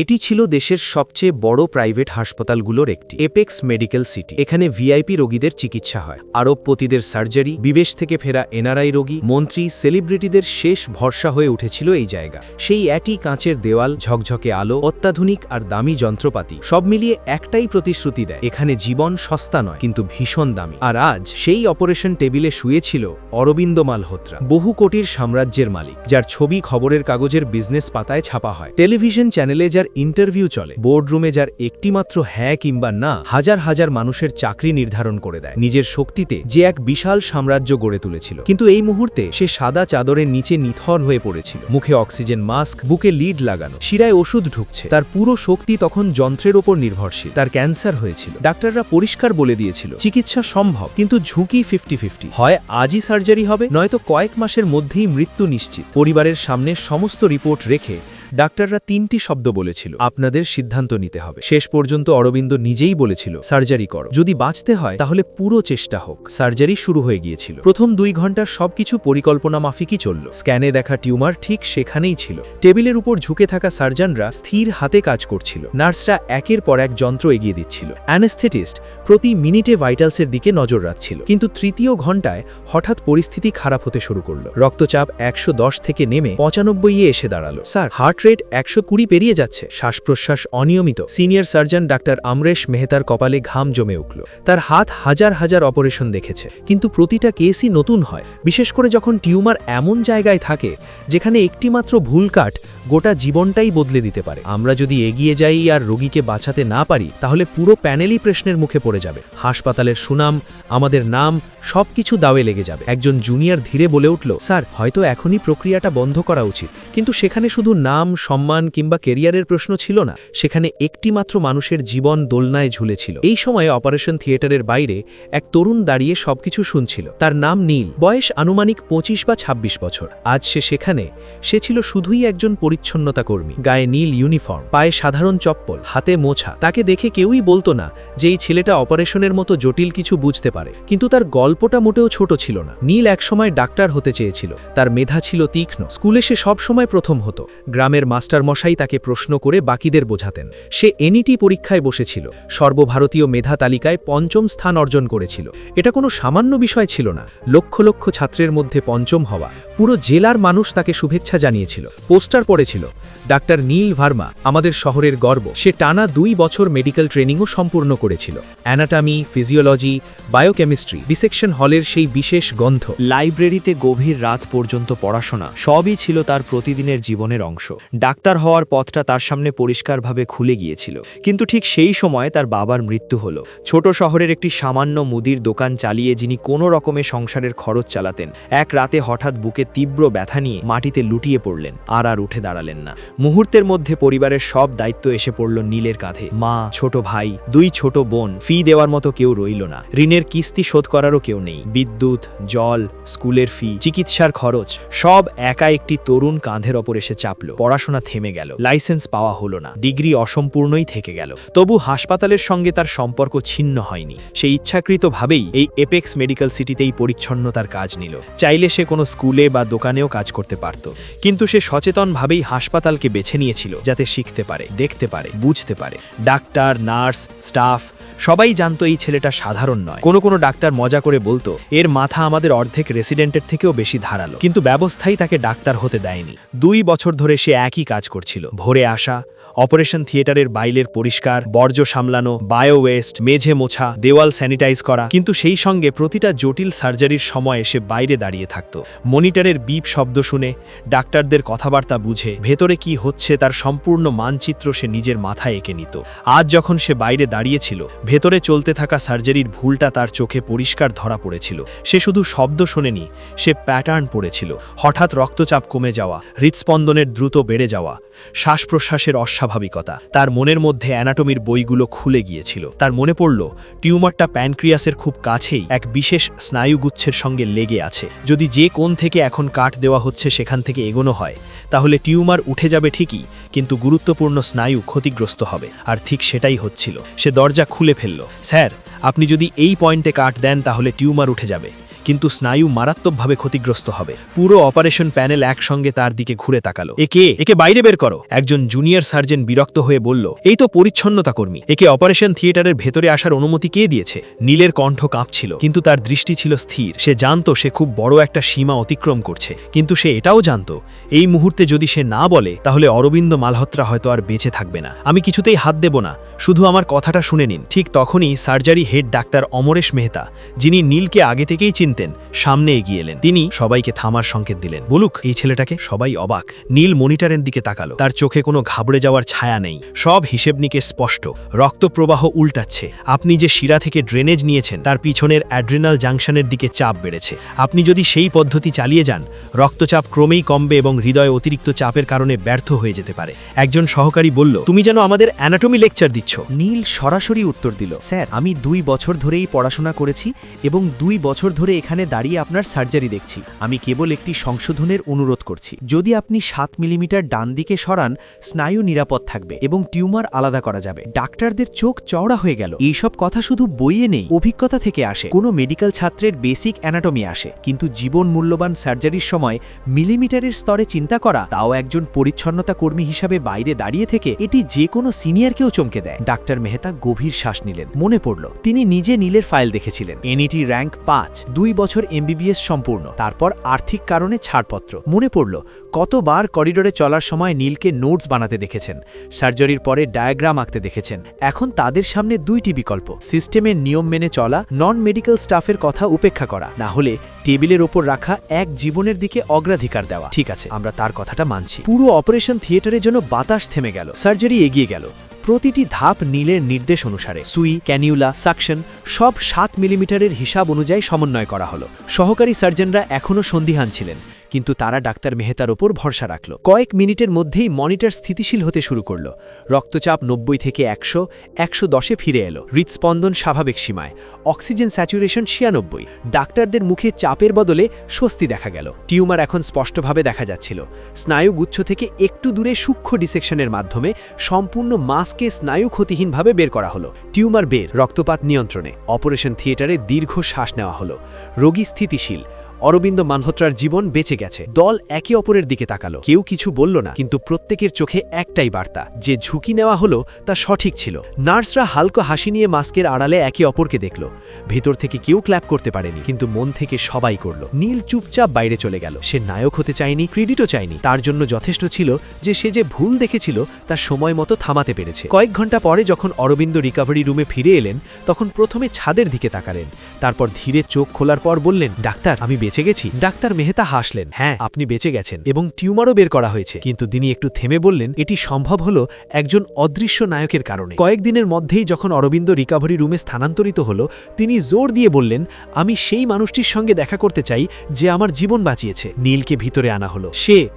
এটি ছিল দেশের সবচেয়ে বড় প্রাইভেট হাসপাতালগুলোর একটি। এপেক্স মেডিকেল সিটি এখানে ভিআইপি রোগীদের চিকিৎসা হয়। আরবপতিদের সার্জারি বিবেশ থেকে ফেরা এনআরআই রোগী, মন্ত্রী, সেলিব্রিটিদের শেষ ভরসা হয়ে উঠেছিল এই জায়গা। সেই একই কাঁচের দেওয়াল, ঝকঝকে আলো, অত্যাধুনিক আর দামি যন্ত্রপাতি, সব মিলিয়ে একটাই প্রতিশ্রুতি দেয়, এখানে জীবন সস্তা নয়, কিন্তু ভীষণ দামি। আর আজ সেই অপারেশন টেবিলে শুয়েছিল অরবিন্দ মালহোত্রা, বহু কোটির সাম্রাজ্যের মালিক, যার ছবি খবরের কাগজের বিজনেস পাতায় ছাপা হয়। টেলিভিশন চ্যানেলে যার ইন্টারভিউ চলে। বোর্ডরুমে যার একটিমাত্র হ্যাঁ কিংবা না, হাজার হাজার মানুষের চাকরি নির্ধারণ করে দেয়। নিজের শক্তিতে যে এক বিশাল সাম্রাজ্য গড়ে তুলেছিল। কিন্তু এই মুহূর্তে সে সাদা চাদরের নিচে নিথর হয়ে পড়েছিল। মুখে অক্সিজেন মাস্ক বুকে লিড লাগানো, শিরায় ওষুধ ঢুকছে। তার পুরো শক্তি তখন যন্ত্রের ওপর নির্ভরশীল। তার ক্যান্সার হয়েছিল। ডাক্তাররা পরিষ্কার বলে দিয়েছিল, চিকিৎসা সম্ভব, কিন্তু ঝুঁকি ফিফটি ফিফটি হয় আজই সার্জারি হবে, নয়তো কয়েক মাসের মধ্যেই মৃত্যু নিশ্চিত। পরিবারের সামনে সমস্ত রিপোর্ট রেখে ডাক্তাররা তিনটি শব্দ বলেছিল। আপনাদের সিদ্ধান্ত নিতে হবে। শেষ পর্যন্ত অরবিন্দ নিজেই বলেছিল, সার্জারি করো। যদি বাঁচতে হয়, তাহলে পুরো চেষ্টা হোক। সার্জারি শুরু হয়ে গিয়েছিল। প্রথম দুই ঘণ্টার সবকিছু পরিকল্পনা মাফিকই চলল। স্ক্যানে দেখা টিউমার ঠিক সেখানেই ছিল। টেবিলের উপর ঝুঁকে থাকা সার্জনরা স্থির হাতে কাজ করছিল। নার্সরা একের পর এক যন্ত্র এগিয়ে দিচ্ছিল। অ্যানেস্থেটিস্ট প্রতি মিনিটে ভাইটালসের দিকে নজর রাখছিল। কিন্তু তৃতীয় ঘন্টায় হঠাৎ পরিস্থিতি খারাপ হতে শুরু করল। রক্তচাপ একশো দশ থেকে নেমে পঁচানব্বই এসে দাঁড়াল। স্যার, হার্ট রেট একশো কুড়ি পেরিয়ে যাচ্ছে। শ্বাস প্রশ্বাস অনিয়মিত। সিনিয়র সার্জন ডাক্তার আমরেশ মেহতার কপালে ঘাম জমে উঠল। তার হাত হাজার হাজার অপারেশন দেখেছে। কিন্তু প্রতিটা কেসই নতুন হয়। বিশেষ করে যখন টিউমার এমন জায়গায় থাকে, যেখানে একটিমাত্র ভুল কাট গোটা জীবনটাই বদলে দিতে পারে। আমরা যদি এগিয়ে যাই আর রোগীকে বাঁচাতে না পারি, তাহলে পুরো প্যানেলই প্রশ্নের মুখে পড়ে যাবে। হাসপাতালের সুনাম, আমাদের নাম, সবকিছু দাওয়ে লেগে যাবে। একজন জুনিয়র ধীরে বলে উঠল, স্যার, হয়তো এখনই প্রক্রিয়াটা বন্ধ করা উচিত। কিন্তু সেখানে শুধু নাম সম্মান কিংবা কেরিয়ারের প্রশ্ন ছিল না। সেখানে একটিমাত্র মানুষের জীবন দোলনায় ঝুলেছিল। এই সময়ে অপারেশন থিয়েটারের বাইরে এক তরুণ দাঁড়িয়ে সবকিছু শুনছিল। তার নাম নীল। বয়স আনুমানিক পঁচিশ বা ২৬ বছর। আজ সে সেখানে। সে ছিল শুধুই একজন পরিচ্ছন্নতা কর্মী। গায়ে নীল ইউনিফর্ম, পায়ে সাধারণ চপ্পল, হাতে মোছা। তাকে দেখে কেউই বলতো না যে এই ছেলেটা অপারেশনের মতো জটিল কিছু বুঝতে পারে। কিন্তু তার গল্পটা মোটেও ছোট ছিল না। নীল একসময় ডাক্তার হতে চেয়েছিল। তার মেধা ছিল তীক্ষ্ণ। স্কুলে সে সবসময় প্রথম হতো। গ্রামের মাস্টারমশাই তাকে প্রশ্ন করে বাকিদের বোঝাতেন। সে এনইটি পরীক্ষায় বসেছিল। সর্বভারতীয় মেধা তালিকায় পঞ্চম স্থান অর্জন করেছিল। এটা কোনো সামান্য বিষয় ছিল না। লক্ষ লক্ষ ছাত্রের মধ্যে পঞ্চম হওয়া, পুরো জেলার মানুষ তাকে শুভেচ্ছা জানিয়েছিল। পোস্টার পড়েছিল, ডাক্তার নীল ভার্মা, আমাদের শহরের গর্ব। সে টানা দুই বছর মেডিকেল ট্রেনিংও সম্পূর্ণ করেছিল। অ্যানাটামি, ফিজিওলজি, বায়োকেমিস্ট্রি, ডিসেকশন হলের সেই বিশেষ গন্ধ। লাইব্রেরিতে গভীর রাত পর্যন্ত পড়াশোনা, সবই ছিল তার প্রতিদিনের জীবনের অংশ। ডাক্তার হওয়ার পথটা তার সামনে পরিষ্কারভাবে খুলে গিয়েছিল। কিন্তু ঠিক সেই সময় তার বাবার মৃত্যু হলো। ছোট শহরের একটি সামান্য মুদির দোকান চালিয়ে যিনি কোনো রকমে সংসারের খরচ চালাতেন, এক রাতে হঠাৎ বুকে তীব্র ব্যথা নিয়ে মাটিতে লুটিয়ে পড়লেন, আর আর উঠে দাঁড়ালেন না। মুহূর্তের মধ্যে পরিবারের সব দায়িত্ব এসে পড়ল নীলের কাঁধে। মা, ছোট ভাই, দুই ছোট বোন, ফি দেওয়ার মতো কেউ রইল না। ঋণের কিস্তি শোধ করারও কেউ নেই। বিদ্যুৎ, জল, স্কুলের ফি, চিকিৎসার খরচ, সব একা একটি তরুণ কাঁধের ওপর এসে চাপল। পড়াশোনা থেমে গেল। লাইসেন্স পাওয়া হলো না। ডিগ্রি অসম্পূর্ণই থেকে গেল। তবু হাসপাতালের সঙ্গে তার সম্পর্ক ছিন্ন হয়নি। সে ইচ্ছাকৃতভাবেই এই এপেক্স মেডিকেল সিটিতেই পরিচ্ছন্নতার কাজ নিল। চাইলে সে কোনো স্কুলে বা দোকানেও কাজ করতে পারত। কিন্তু সে সচেতনভাবেই হাসপাতালকে বেছে নিয়েছিল যাতে শিখতে পারে, দেখতে পারে, বুঝতে পারে। ডাক্তার, নার্স, স্টাফ সবাই জানতো এই ছেলেটা সাধারণ নয়। কোনো কোনো ডাক্তার মজা করে বলতো, এর মাথা আমাদের অর্ধেক রেসিডেন্টের থেকেও বেশি ধারালো। কিন্তু ব্যবস্থাই তাকে ডাক্তার হতে দেয়নি। দুই বছর ধরে সে একই কাজ করছিল, ভোরে আসা অপারেশন থিয়েটারের বাইলের পরিষ্কার, বর্জ্য সামলানো, বায়ো ওয়েস্ট, মেঝে মোছা, দেওয়াল স্যানিটাইজ করা, কিন্তু সেই সঙ্গে প্রতিটা জটিল সার্জারির সময় সে বাইরে দাঁড়িয়ে থাকত। মনিটরের বিপ শব্দ শুনে, ডাক্তারদের কথাবার্তা বুঝে, ভেতরে কি হচ্ছে তার সম্পূর্ণ মানচিত্র সে নিজের মাথায় এঁকে নিত। আজ যখন সে বাইরে দাঁড়িয়েছিল, ভেতরে চলতে থাকা সার্জারির ভুলটা তার চোখে পরিষ্কার ধরা পড়েছিল। সে শুধু শব্দ শোনেনি, সে প্যাটার্ন পড়েছিল। হঠাৎ রক্তচাপ কমে যাওয়া, হৃৎস্পন্দনের দ্রুত বেড়ে যাওয়া শ্বাস প্রশ্বাসের অস্বাভাবিকতা। তার মনের মধ্যে অ্যানাটমির বইগুলো খুলে গিয়েছিল। তার মনে পড়ল, টিউমারটা প্যানক্রিয়াসের খুব কাছেই এক বিশেষ স্নায়ুগুচ্ছের সঙ্গে লেগে আছে। যদি যে কোণ থেকে এখন কাট দেওয়া হচ্ছে সেখান থেকে এগোনো হয়, তাহলে টিউমার উঠে যাবে ঠিকই, কিন্তু গুরুত্বপূর্ণ স্নায়ু ক্ষতিগ্রস্ত হবে। আর ঠিক সেটাই হচ্ছিল। সে দরজা খুলে ফেলল, স্যার, আপনি যদি এই পয়েন্টে কাট দেন তাহলে টিউমার উঠে যাবে। কিন্তু স্নায়ু মারাত্মকভাবে ক্ষতিগ্রস্ত হবে। পুরো অপারেশন প্যানেল একসঙ্গে তার দিকে ঘুরে তাকালো। একে একে বাইরে বের করো! একজন জুনিয়র সার্জন বিরক্ত হয়ে বলল, এই তো পরিচ্ছন্নতা কর্মী। একে অপারেশন থিয়েটারের ভেতরে আসার অনুমতি কে দিয়েছে? নীলের কণ্ঠ কাঁপছিল, কিন্তু তার দৃষ্টি ছিল স্থির। সে জানতো সে খুব বড় একটা সীমা অতিক্রম করছে, কিন্তু সে এটাও জানতো, এই মুহূর্তে যদি সে না বলে, তাহলে অরবিন্দ মালহোত্রা হয়তো আর বেঁচে থাকবে না। আমি কিছুতেই হাত দেব না, শুধু আমার কথাটা শুনে নিন। ঠিক তখনই surgery head doctor Amresh Mehta, যিনি নীলকে আগে থেকেই চিনতেন সামনে এগিয়ে এলেন। তিনি সবাইকে থামার সংকেত দিলেন। বলুক, এই ছেলেটাকে সবাই অবাক। নীল মনিটরের দিকে তাকালো। তার চোখে কোনো ঘাবড়ে যাওয়ার ছায়া নেই। সব হিসেব নিকে স্পষ্ট। রক্তপ্রবাহ উল্টাচ্ছে। আপনি যে শিরা থেকে ড্রেনেজ নিয়েছেন, তার পিছনের অ্যাড্রিনাল জাংশনের দিকে চাপ বেড়েছে। আপনি যদি সেই পদ্ধতি চালিয়ে যান, রক্তচাপ ক্রমেই কমবে এবং হৃদয় অতিরিক্ত চাপের কারণে ব্যর্থ হয়ে যেতে পারে। একজন সহকারী বলল, তুমি যেন আমাদের অ্যানাটমি লেকচার দিচ্ছ। নীল সরাসরি উত্তর দিল, স্যার, আমি দুই বছর ধরেই পড়াশোনা করেছি এবং দুই বছর ধরে এখানে দাঁড়িয়ে আপনার সার্জারি দেখছি। আমি কেবল একটি সংশোধনের অনুরোধ করছি। যদি আপনি সাত মিলিমিটার ডান দিকে সরান, স্নায়ু নিরাপদ থাকবে এবং টিউমার আলাদা করা যাবে। ডাক্তারদের চোখ চওড়া হয়ে গেল। এইসব কথা শুধু বইয়ে নেই, অভিজ্ঞতা থেকে আসে। কোনো মেডিকেল ছাত্রের বেসিক অ্যানাটমি আসে। কিন্তু জীবন মূল্যবান সার্জারির সময় মিলিমিটারের স্তরে চিন্তা করা, তাও একজন পরিচ্ছন্নতা কর্মী হিসাবে বাইরে দাঁড়িয়ে থেকে, এটি যে কোনো সিনিয়রকেও চমকে দেয়। ডাক্তার মেহতা গভীর শ্বাস নিলেন। মনে পড়ল, তিনি নিজে নীলের ফাইল দেখেছিলেন। এনইটি র্যাঙ্ক পাঁচ। দুই বছর এমবিবিএস সম্পূর্ণ। তারপর আর্থিক কারণে ছাড়পত্র। মনে পড়ল, কতবার করিডোরে চলার সময় নীলকে নোটস বানাতে দেখেছেন, সার্জারির পরে ডায়াগ্রাম আঁকতে দেখেছেন। এখন তাদের সামনে দুইটি বিকল্প সিস্টেমের নিয়ম মেনে চলা নন মেডিকেল স্টাফের কথা উপেক্ষা করা। না হলে টেবিলের ওপর রাখা এক জীবনের দিকে অগ্রাধিকার দেওয়া। ঠিক আছে, আমরা তার কথাটা মানছি। পুরো অপারেশন থিয়েটারের জন্য বাতাস থেমে গেল। সার্জারি এগিয়ে গেল। প্রতিটি ধাপ নীলের নির্দেশ অনুসারে সুই, ক্যানিউলা, সাকশন সব সাত মিলিমিটারের হিসাব অনুযায়ী সমন্বয় করা হলো। সহকারী সার্জনরা এখনও সন্দিহান ছিলেন। কিন্তু তারা ডাক্তার মেহতার ওপর ভরসা রাখল। কয়েক মিনিটের মধ্যেই মনিটর স্থিতিশীল হতে শুরু করল। রক্তচাপ নব্বই থেকে একশো একশো দশে ফিরে এলো। হৃৎস্পন্দন স্বাভাবিক সীমায়। অক্সিজেন স্যাচুরেশন ছিয়ানব্বই। ডাক্তারদের মুখে চাপের বদলে স্বস্তি দেখা গেল। টিউমার এখন স্পষ্টভাবে দেখা যাচ্ছিল। স্নায়ুগুচ্ছ থেকে একটু দূরে সূক্ষ্ম ডিসেকশনের মাধ্যমে সম্পূর্ণ মাসকে স্নায়ু ক্ষতিহীনভাবে বের করা হলো। টিউমার বের, রক্তপাত নিয়ন্ত্রণে। অপারেশন থিয়েটারে দীর্ঘ শ্বাস নেওয়া হলো। রোগী স্থিতিশীল। অরবিন্দ মালহোত্রার জীবন বেঁচে গেছে। দল একে অপরের দিকে তাকালো। কেউ কিছু বলল না, কিন্তু প্রত্যেকের চোখে একটাই বার্তা, যে ঝুঁকি নেওয়া হলো তা সঠিক ছিল। নার্সরা হালকা হাসি নিয়ে মাস্কের আড়ালে একে অপরকে দেখল। ভেতর থেকে কেউ ক্ল্যাপ করতে পারেনি, কিন্তু মন থেকে সবাই করল। নীল চুপচাপ বাইরে চলে গেল। সে নায়ক হতে চায়নি, ক্রেডিটও চায়নি। তার জন্য যথেষ্ট ছিল যে সে যে ভুল দেখেছিল তা সময় মতো থামাতে পেরেছে। কয়েক ঘণ্টা পরে যখন অরবিন্দ রিকাভারি রুমে ফিরে এলেন, তখন প্রথমে ছাদের দিকে তাকালেন। তারপর ধীরে চোখ খোলার পর বললেন, ডাক্তার, আমি বেঁচে গেছি। ডাক্তার মেহতা হাসলেন হ্যাঁ আপনি বেঁচে গেছেন এবং টিউমারও বের করা হয়েছে। কিন্তু তিনি একটু থেমে বললেন, এটি সম্ভব হল একজন অদৃশ্য নায়কের কারণে। কয়েকদিনের মধ্যেই যখন অরবিন্দ রিকাভারি রুমে স্থানান্তরিত হল, তিনি জোর দিয়ে বললেন, আমি সেই মানুষটির সঙ্গে দেখা করতে চাই যে আমার জীবন বাঁচিয়েছে। নীলকে ভিতরে আনা হলো। সে